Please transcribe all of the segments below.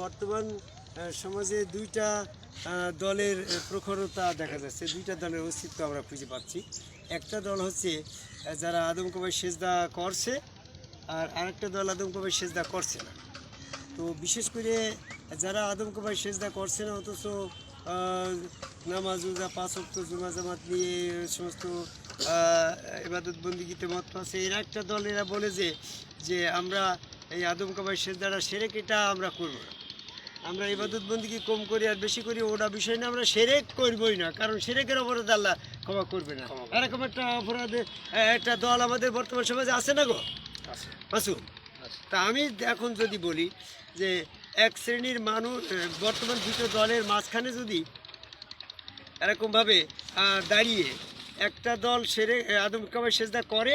বর্তমান সমাজে দুইটা দলের প্রখরতা দেখা যাচ্ছে। দুইটা দলের অস্তিত্ব আমরা খুঁজে পাচ্ছি। একটা দল হচ্ছে যারা আদমকবাই সেজদা করছে, আর আরেকটা দল আদমকবাই সেজদা করছে না। তো বিশেষ করে যারা আদমকবাই সেজদা করছে না, অথচ নামাজ উজা পাঁচ অক্ট জুমা জামাত নিয়ে সমস্ত এবাদত বন্দিগিতে মত পাচ্ছে এরা একটা দল, এরা বলে যে যে আমরা এই আদমকবাই সেজদাটা সেরেক এটা আমরা করব না। আমরা ইবাদত বন্দিকে কম করি আর বেশি করি ওটা বিষয় না আমরা সেরেক করবই না কারণ সেরেকের অপরাধ আল্লাহ ক্ষমা করবে না। এরকম একটা অপরাধে একটা দল আমাদের বর্তমান সমাজে আছে না গো? মাসুম তা আমি এখন যদি বলি যে এক শ্রেণির মানুষ বর্তমান দুটো দলের মাঝখানে যদি এরকমভাবে দাঁড়িয়ে একটা দল সেরে আদম কাবাই সেজদা করে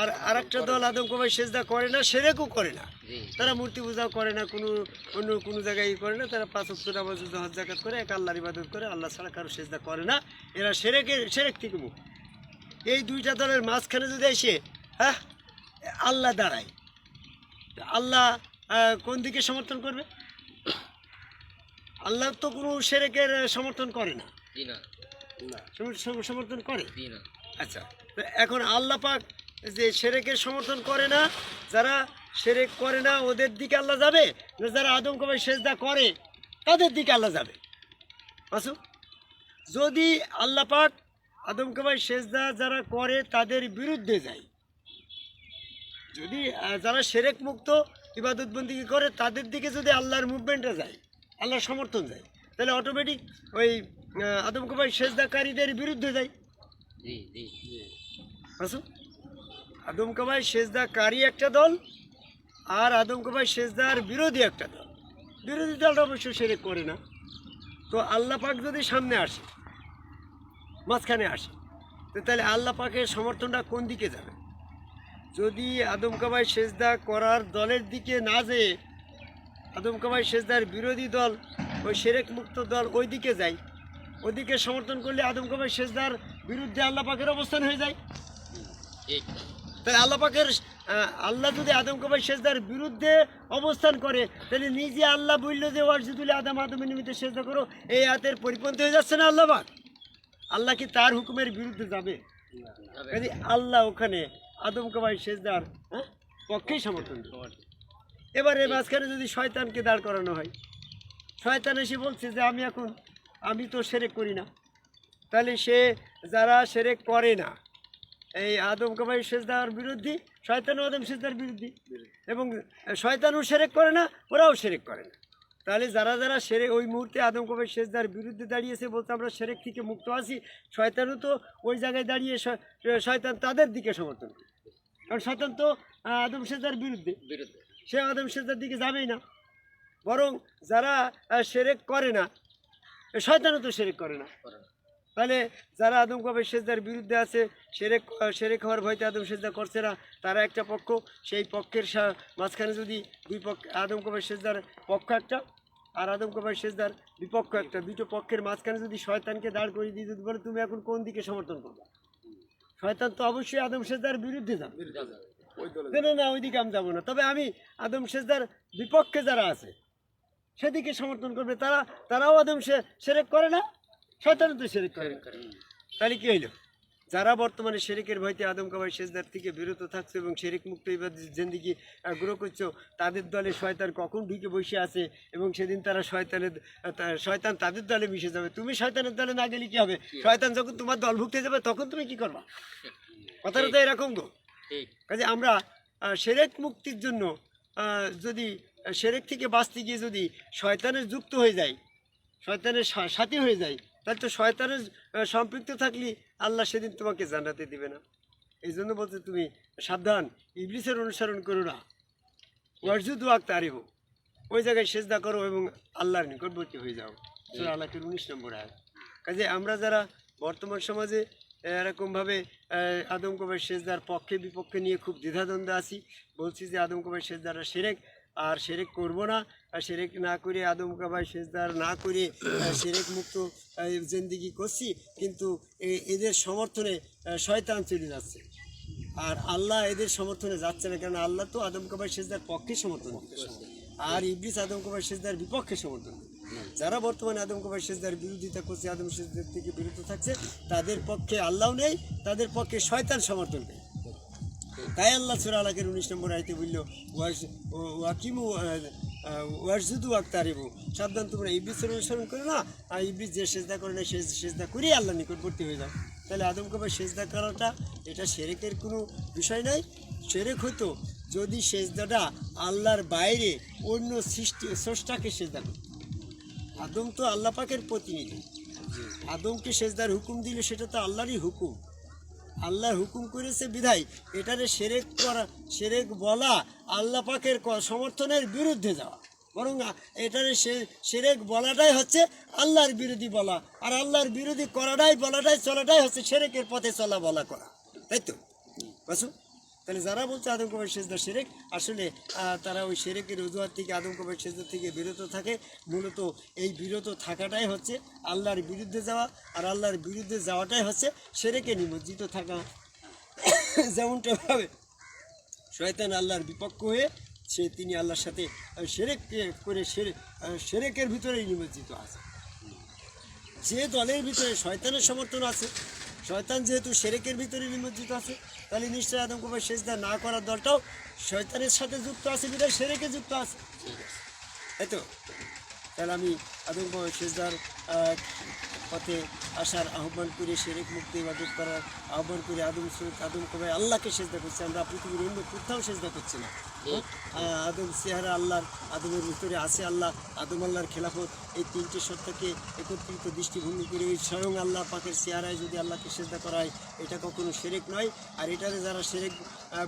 আর আরেকটা দল আদম কাবাই সেজদা করে না সেরেকও করে না। তারা মূর্তি পূজাও করে না কোনো অন্য কোনো জায়গায় ই করে না তারা পাঁচ অক্ট নামাজ রোজা, হজ জাকাত করে এক আল্লাহর ইবাদত করে আল্লাহ ছাড়া কারও সেজদা করে না। এরা সেরেকের সেরেক থেকে মুখ। এই দুইটা দলের মাঝখানে যদি এসে হ্যাঁ আল্লাহ দাঁড়ায় আল্লাহ কোন দিকে সমর্থন করবে? আল্লাহ তো কোনো সেরেকের সমর্থন করে না। সমর্থন করে? আচ্ছা তো এখন আল্লাহ পাক যে সেরেকের সমর্থন করে না যারা সেরেক করে না ওদের দিকে আল্লাহ যাবে? না যারা আদম কবাই সেজদা করে তাদের দিকে আল্লাহ যাবে। আসু যদি আল্লাহ পাক আদম কবাই সেজদা যারা করে তাদের বিরুদ্ধে যায়। যদি যারা সেরেক মুক্ত ইবাদতবন্দি করে তাদের দিকে যদি আল্লাহর মুভমেন্টে যায় আল্লাহর সমর্থন যায় তাহলে অটোমেটিক ওই আদম কবাই সেজদাকারীদের বিরুদ্ধে যায়। জি আসুন আদমকাবাই সেজদাকারী একটা দল আর আদমকাবাই সেজদার বিরোধী একটা দল। বিরোধী দলটা অবশ্য সেরে করে না। তো আল্লাহ পাক যদি সামনে আসে, মাঝখানে আসে, তো তাহলে আল্লাহ পাকের সমর্থনটা কোন দিকে যাবে? যদি আদমকাবাই সেজদা করার দলের দিকে না যেয়ে আদমকাবাই সেজদার বিরোধী দল, ওই সেরেক মুক্ত দল ওই দিকে যায় ওদিকে সমর্থন করলে আদমকাবাই সেজদার বিরুদ্ধে আল্লাহ পাকের অবস্থান হয়ে যায়? তাই আল্লাহ পাকের আল্লাহ যদি আদম কবাই সেজদার বিরুদ্ধে অবস্থান করে তাহলে নিজে আল্লাহ বলল যে ওয়ার্জিদুল আদম আদমের নিমিত্তে সেজদা করো এই হাতের পরিপন্থী হয়ে যাচ্ছে না আল্লাহ পাক আল্লাহ কি তার হুকুমের বিরুদ্ধে যাবে। কাজে আল্লাহ ওখানে আদম কবাই সেজদার হ্যাঁ, পক্ষেই সমর্থন। এবার মাঝখানে যদি শয়তানকে দাঁড় করানো হয় শয়তান এসে বলছে যে আমি এখন আমি তো সেরেক করি না তাহলে সে যারা সেরেক করে না এই আদম কাবাই সেজদার বিরুদ্ধে শয়তান আদম সেজদার বিরুদ্ধে। এবং শয়তানও সেরেক করে না ওরাও সেরেক করে না। তাহলে যারা যারা সেরে ওই মুহূর্তে আদম কবাই সেজদার বিরুদ্ধে দাঁড়িয়েছে বলতে আমরা সেরেক থেকে মুক্ত আছি শয়তানও তো ওই জায়গায় দাঁড়িয়ে শয়তান তাদের দিকে সমর্থন করে। কারণ শয়তান তো আদম সেজদার বিরুদ্ধে। বিরুদ্ধে। সে আদম সেজদার দিকে যাবেই না। বরং যারা সেরেক করে না শয়তানও তো সেরেক করে না। করে না। তাহলে যারা আদম কবে সেজদার বিরুদ্ধে আছে সেরেক সেরেক হওয়ার ভয়তে আদম সেজদা করছে না তারা একটা পক্ষ সেই পক্ষের মাঝখানে যদি দুই পক্ষ আদম কবে সেজদার পক্ষ একটা আর আদম কবে সেজদার বিপক্ষ একটা দুটো পক্ষের মাঝখানে যদি শয়তানকে দাঁড় করিয়ে দিয়ে যদি বলে তুমি এখন কোন দিকে সমর্থন করবে? শয়তান তো অবশ্যই আদম সেজদার বিরুদ্ধে যাবে। না, না না ওইদিকে আমি যাব না। তবে আমি আদম সেজদার বিপক্ষে যারা আছে সেদিকে সমর্থন করবে। তারা তারাও আদম সে- সেরেক করে না। শয়তানও তো সেরেক করে। তাহলে কি হইল? যারা বর্তমানে শেরিকের ভয়তে আদম কাবাই সেজদার থেকে বিরত থাকছে এবং শেরিক মুক্ত এবার জেন্দিগি গ্রহ করছ তাদের দলে শয়তান কখন ঢুকে বসে আছে এবং সেদিন তারা শয়তানের শয়তান তাদের দলে মিশে যাবে। তুমি শয়তানের দলে না গেলে কি হবে? শয়তান যখন তোমার দল ভুগতে যাবে তখন তুমি কি করবা? কথাটা তো এরকম গো কাজে আমরা সেরেক মুক্তির জন্য যদি সেরেক থেকে বাঁচতে গিয়ে যদি শয়তানের যুক্ত হয়ে যায় শয়তানের সাথী হয়ে যায় তাহলে তো শয়তানের সম্পৃক্ত থাকলে আল্লাহ সেদিন তোমাকে জানাতে দিবে না। এই জন্য বলতে তুমি সাবধান, ইবলিসের অনুসরণ করো না। ওয়ার্জুদু আক তারিহ ওই জায়গায় সেজদা করো এবং আল্লাহর নিকটবর্তী হয়ে যাও। সুরা আল্লাহের উনিশ নম্বর আয় কাজে আমরা যারা বর্তমান সমাজে এরকমভাবে আদম কবাই সেজদার পক্ষে বিপক্ষে নিয়ে খুব দ্বিধাদ্বন্দ্বে আছি, বলছি যে আদম কবাই সেজদারা সেরেক আর সেরেক করব না। আর সেরেক না করে আদম কাবাই সেজদার না করে সেরেক মুক্ত জিন্দিগি করছি, কিন্তু এদের সমর্থনে শয়তান চলে যাচ্ছে। আর আল্লাহ এদের সমর্থনে যাচ্ছে না কারণ আল্লাহ তো আদম কাবাই সেজদার পক্ষে সমর্থন আর ইবলিস আদম কুমার সেজদার বিপক্ষে সমর্থন যারা বর্তমানে আদম কুমার সেজদার বিরোধিতা করছে, আদম সেজদার থেকে বিরত থাকছে, তাদের পক্ষে আল্লাহ নেই, তাদের পক্ষে শয়তান সমর্থন নেই। তাই আল্লাহ সুরা আলাকের উনিশ নম্বর আইতে বলল ওয়াকিমু ওয়ারজুদু আক্তারিবু সাবধান তোমরা ইবলিসের অনুসরণ করো না, আর ইবলিস যে সেজদা করে না সে সেজদা করেই আল্লাহ নিকটবর্তী হয়ে যাও। তাহলে আদম কবার সেজদা করাটা, এটা সেরেকের কোনো বিষয় নাই। সেরেক হতো যদি সেজদাটা আল্লাহর বাইরে অন্য সৃষ্টি, স্রষ্টাকে সেজদা করত। আদম তো আল্লাহ পাকের প্রতিনিধি। আদমকে সেজদার হুকুম দিলে সেটা তো আল্লাহরই হুকুম। আল্লাহর হুকুম করেছে বিধায়, এটারে সেরেক করা, সেরেক বলা আল্লাহ পাকের সমর্থনের বিরুদ্ধে যাওয়া। বরং এটারে সে- সেরেক বলাটাই হচ্ছে আল্লাহর বিরোধী বলা। আর আল্লাহর বিরোধী করাটাই, বলাটাই, চলাটাই হচ্ছে সেরেকের পথে চলা বলা করা। তাই তো? বাসু? তাহলে যারা বলছে আদম কবার সেজদা সেরেক, আসলে তারা ওই সেরেকের অজুহাত থেকে আদম কবার সেজদা থেকে বিরত থাকে। মূলত এই বিরত থাকাটাই হচ্ছে আল্লাহর বিরুদ্ধে যাওয়া, আর আল্লাহর বিরুদ্ধে যাওয়াটাই হচ্ছে সেরেকে নিমজ্জিত থাকা। যেমনটা ভাবে শয়তান আল্লাহর বিপক্ষ হয়ে সে তিনি আল্লাহর সাথে সেরেক করে সেরেকের ভিতরেই নিমজ্জিত আছে। যে দলের ভিতরে শয়তানের সমর্থন আছে শয়তান যেহেতু সেরেকের ভিতরে নিমজ্জিত আছে, তাহলে নিশ্চয়ই আদম কুমার সেজদা না করার দলটাও শয়তানের সাথে যুক্ত আছে বিধায় সেরেকে যুক্ত আছে। তাই তো, তাহলে আমি আদম কুমার সেজদার পথে আসার আহ্বান করে সেরেক মুক্তি ইবাদত করার আহ্বান করে আদম সুর- আদম কবে আল্লাহকে সেজদা করছি, আমরা পৃথিবীর অন্য কোথাও সেজদা করছি না। আদম চেহারা আল্লাহর, আদমের ভিতরে আছে আল্লাহ, আদম আল্লাহর খেলাফত, এই তিনটি সত্তাকে একত্রিত দৃষ্টিভঙ্গি করে ওই স্বয়ং আল্লাহ পাকের চেহারায় যদি আল্লাহকে সেজদা করা হয়, এটা কখনো সেরেক নয়। আর এটারে যারা সেরেক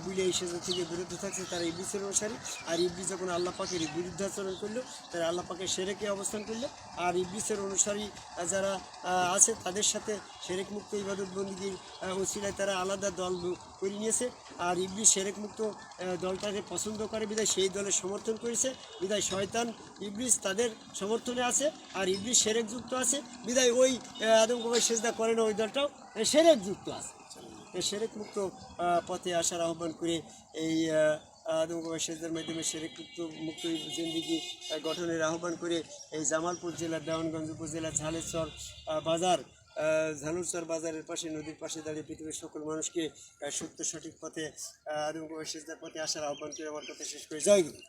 বুঝে এই সেজদা থেকে বিরত থাকছে, তারা ইবলিসের অনুসারী। আর ইবলিস যখন আল্লাহ পাকের বিরুদ্ধাচরণ করল, তারা আল্লাহ পাকের সেরেকে অবস্থান করল। আর ইবলিসের অনুসারী যারা আছে, তাদের সাথে সেরেক মুক্ত ইবাদত বন্দীগীর ওসিলায় তারা আলাদা দল করে নিয়েছে। আর ইবলিস সেরেক মুক্ত দলটাকে পছন্দ করে। বিদায় সেই দলের সমর্থন করেছে। বিদায় শয়তান ইবলিস তাদের সমর্থনে আছে। আর ইবলিস সেরেক যুক্ত আছে। বিদায় ওই আহ, আদম কুমার সেজদা করে না ওই দলটাও সেরেক যুক্ত আছে। সেরেক মুক্ত পথে আসার আহ্বান করে এই আহ, আদম সেজদার মাধ্যমে সেরেক মুক্ত মুক্ত জিন্দিগি গঠনের আহ্বান করে এই জামালপুর জেলার দেওয়ানগঞ্জ উপজেলার ঝালেশ্বর বাজার আহ, ঝালুরচর বাজারের পাশে নদীর পাশে দাঁড়িয়ে পৃথিবীর সকল মানুষকে সত্য সঠিক পথে সেজদার পথে আসার আহ্বান করে আমার কথা শেষ করে। গুরু।